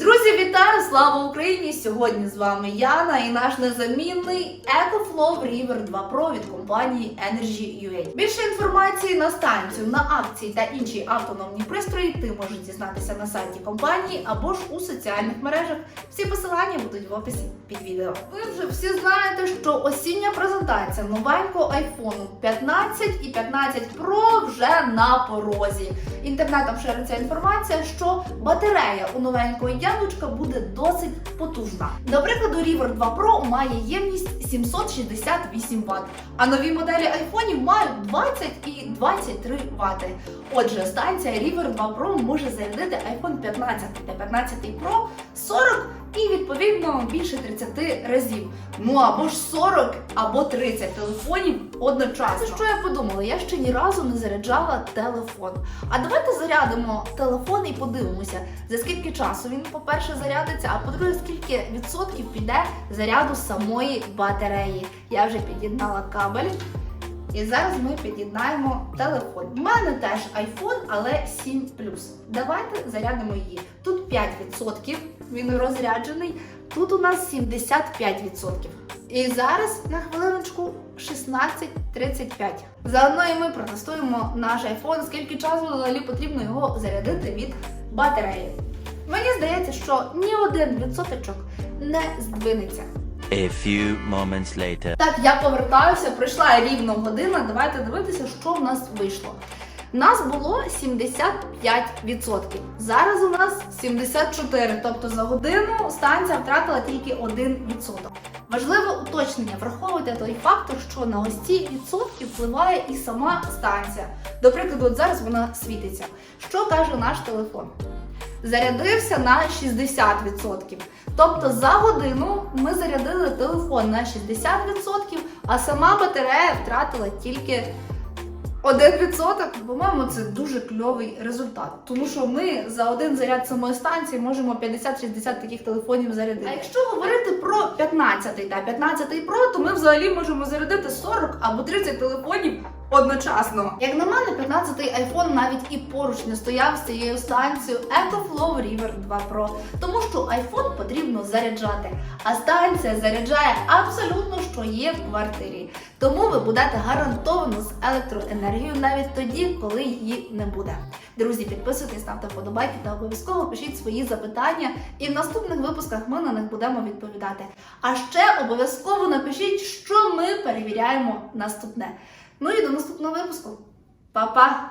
Друзі, вітаю! Слава Україні! Сьогодні з вами Яна і наш незамінний EcoFlow River 2 Pro від компанії Energy UA. Більше інформації на станцію, на акції та інші автономні пристрої ти можеш дізнатися на сайті компанії або ж у соціальних мережах. Всі посилання будуть в описі під відео. Ви вже всі знаєте, що осіння презентація новенького iPhone 15 і 15 Pro вже на порозі. Інтернетом шириться інформація, що батарея у новенького яблучка буде досить потужна. До прикладу, River 2 Pro має ємність 768 Вт, а нові моделі айфонів мають 20 і 23 Вт. Отже, станція River 2 Pro може зарядити iPhone 15 та 15 Pro 40 і відповідно більше 30 разів. Ну або ж 40 або 30 телефонів одночасно. Це що я подумала? Я ще ні разу не заряджала телефон. А давайте зарядимо телефон і подивимося, за скільки часу він, по-перше, зарядиться, а по-друге, скільки відсотків піде заряду самої батареї. Я вже під'єднала кабель. І зараз ми під'єднаємо телефон. У мене теж iPhone, але 7 Давайте зарядимо її. Тут 5%, він розряджений, тут у нас 75%. І зараз на хвилиночку 16.35. Заодно і ми протестуємо наш iPhone, скільки часу взагалі потрібно його зарядити від батареї. Мені здається, що ні один відсоточок не здвинеться. A few moments later. Так, я повертаюся, пройшла рівно година. Давайте дивитися, що в нас вийшло. У нас було 75%. Зараз у нас 74%. Тобто за годину станція втратила тільки 1%. Важливе уточнення, враховуйте той фактор, що на ось ці відсотки впливає і сама станція. До прикладу, от зараз вона світиться. Що каже наш телефон? Зарядився на 60%. Тобто за годину ми зарядили телефон на 60%, а сама батарея втратила тільки 1%. По-моєму, це дуже кльовий результат. Тому що ми за один заряд самої станції можемо 50-60 таких телефонів зарядити. А якщо говорити про 15 та 15 Pro, то ми взагалі можемо зарядити 40 або 30 телефонів одночасно. Як на мене, 15-й iPhone навіть і поруч не стояв з цією станцією EcoFlow River 2 Pro, тому що iPhone потрібно заряджати, а станція заряджає абсолютно, що є в квартирі. Тому ви будете гарантовано з електроенергією навіть тоді, коли її не буде. Друзі, підписуйтесь, ставте вподобайки та обов'язково пишіть свої запитання, і в наступних випусках ми на них будемо відповідати. А ще обов'язково напишіть, що ми перевіряємо наступне. Ну і до наступного випуску. Па-па!